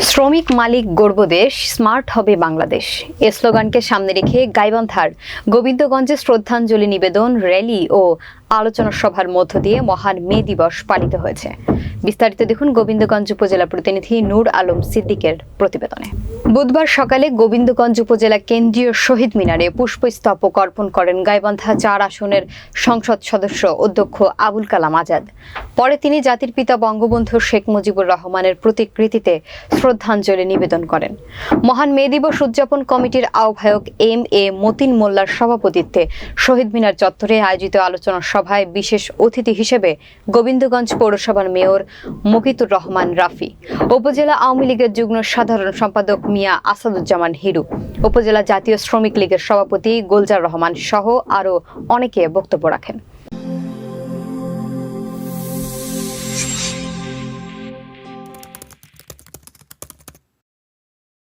শ্রমিক মালিক গর্বদেশ স্মার্ট হবে বাংলাদেশ। এ স্লোগানকে সামনে রেখে গাইবান্ধার গোবিন্দগঞ্জে শ্রদ্ধাঞ্জলি নিবেদন, র্যালি ও আলোচনা সভার মধ্য দিয়ে মহান মে দিবস পালিত হয়েছে। বিস্তারিত দেখুন গোবিন্দগঞ্জ উপজেলা প্রতিনিধি নূর আলম সিদ্দিকের প্রতিবেদনে। বুধবার সকালে গোবিন্দগঞ্জ উপজেলা কেন্দ্রীয় শহীদ মিনারে পুষ্পস্তবক অর্পণ করেন গাইবান্ধা চার আসনের সংসদ সদস্য অধ্যক্ষ আবুল কালাম আজাদ। পরে তিনি জাতির পিতা বঙ্গবন্ধু শেখ মুজিবুর রহমানের প্রতিকৃতিতে শ্রদ্ধাঞ্জলি নিবেদন করেন। মহান মে দিবস উদযাপন কমিটির আহ্বায়ক এম এ মতিন মোল্লার সভাপতিত্বে শহীদ মিনার চত্বরে আয়োজিত আলোচনা সভায় বিশেষ অতিথি হিসেবে গোবিন্দগঞ্জ পৌরসভার মেয়র মকিতুর রহমান রাফি। উপজেলা আওয়ামী লীগের যুগ্ম সাধারণ সম্পাদক মিয়া আসাদুজ্জামান হিরু। উপজেলা জাতীয় শ্রমিক লীগের সভাপতি গোলজার রহমান সহ আরও অনেকে বক্তব্য রাখেন।